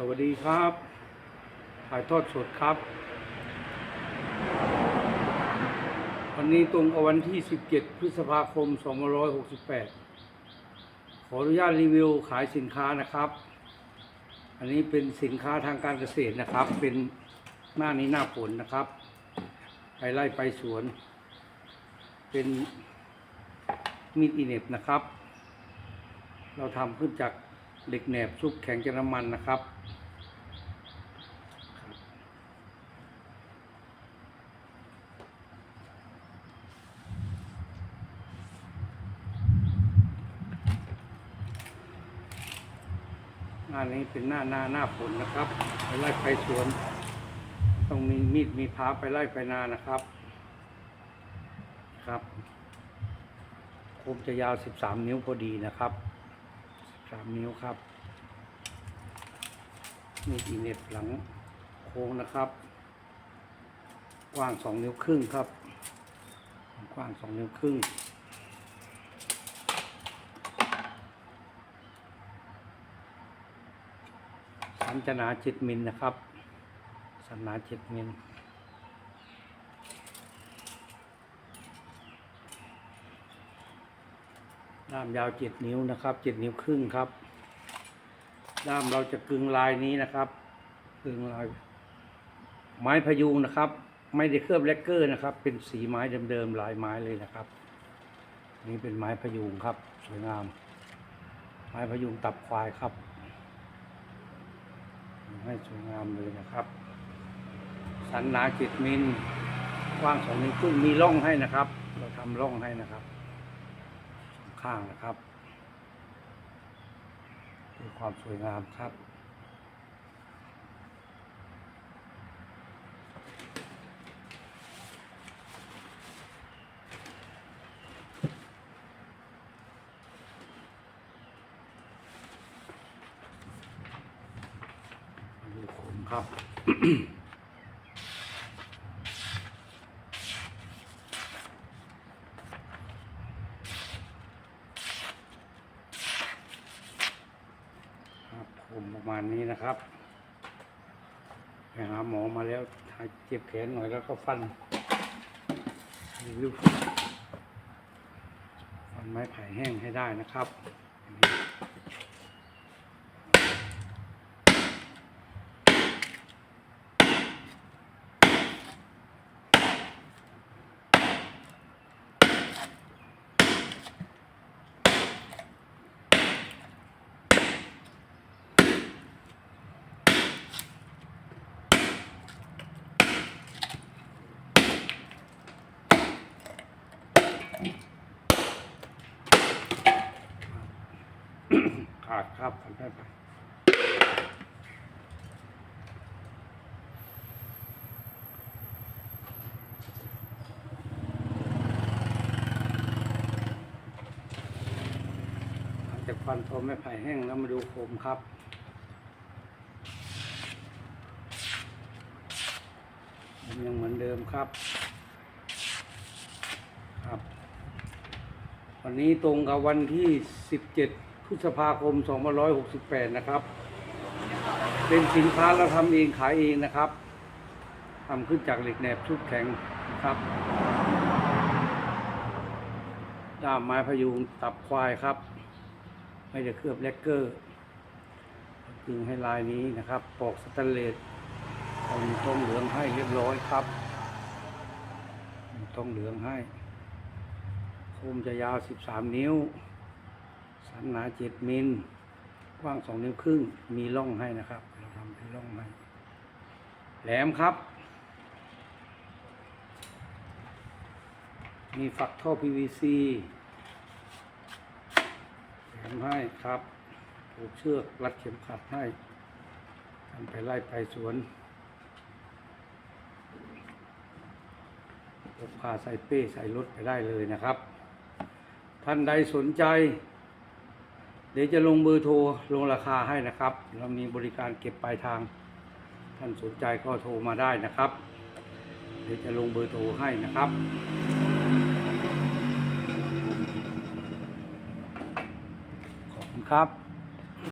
สวัสดีครับ ถ่ายทอดสดครับ วันนี้ตรงกับวันที่ 17 พฤษภาคม 2568 ขออนุญาตรีวิวขายสินค้านะครับ อันนี้เป็นสินค้าทางการเกษตรนะครับ เป็นหน้านี้หน้าฝนนะครับ ไปไล่ไปสวน เป็นมีดอีเน็บนะครับ เราทำขึ้นจากเหล็กแหนบซุปแข็งจากน้ำมันนะครับ หน้านี้เป็นหน้าหน้าหน้าฝนนะครับ ไปไล่ไปสวน ต้องมีมีดมีพาไปไล่ไปนานะครับ ครับคมจะยาว13นิ้วพอดีนะครับ13นิ้วครับ มีดอีเน็ตหลังโค้งนะครับ กว้าง2นิ้วครึ่งครับ กว้าง2นิ้วครึ่ง สันจะหนา7มิลนะครับ สันหนา7มิลด้ามยาวเจ็ดนิ้วนะครับเจ็ดนิ้วครึ่งครับ ด้ามเราจะกึงลายนี้นะครับกึงลาย ไม้พยุงนะครับ ไม่ได้เคลือบแลกเกอร์นะครับ เป็นสีไม้เดิมๆลายไม้เลยนะครับ นี่เป็นไม้พยุงครับ สวยงาม ไม้พยุงตับควายครับ ให้สวยงามเลยนะครับ สันนาจิตมินกว้างสองนิ้วครึ่งมีร่องให้นะครับ เราทำร่องให้นะครับ ข้างนะครับเป็นความสวยงามครับ ดูขม ครับ ครับผมประมาณนี้นะครับไปหาหมอมาแล้วหายเจ็บแขนหน่อยแล้วก็ฟันฟันไม้ไผ่แห้งให้ได้นะครับ ขาด ครับฟันไม้ไผ่หลังจากฟันทมไม้ไผ่แห้งแล้วมาดูโคมครับมันยังเหมือนเดิมครับ ครับ วันนี้ตรงกับวันที่ 17 พฤษภาคม 2568 นะครับ เป็นสินค้าเราทำเองขายเองนะครับทำขึ้นจากเหล็กแหนบชุบแข็งนะครับด้ามไม้พยุงตับควายครับ ไม่ได้เคลือบแลกเกอร์กึงให้ลายนี้นะครับ ปอกสแตนเลสเอาทองเหลืองให้เรียบร้อยครับทองเหลืองให้คมจะยาว 13 นิ้ว สันหนา7มิลกว้าง2นิ้วครึ่ง มีร่องให้นะครับ เราทำเป็นร่องให้ แหลมครับ มีฝักท่อ PVC แถมให้ครับผูกเชือกรัดเข็มขัดให้ทำไปไล่ไปสวนพกพาใส่เป้ใส่รถไปได้เลยนะครับ ท่านใดสนใจ เดี๋ยวจะลงเบอร์โทรลงราคาให้นะครับ เรามีบริการเก็บปลายทาง ท่านสนใจก็โทรมาได้นะครับ เดี๋ยวจะลงเบอร์โทรให้นะครับขอบคุณครับ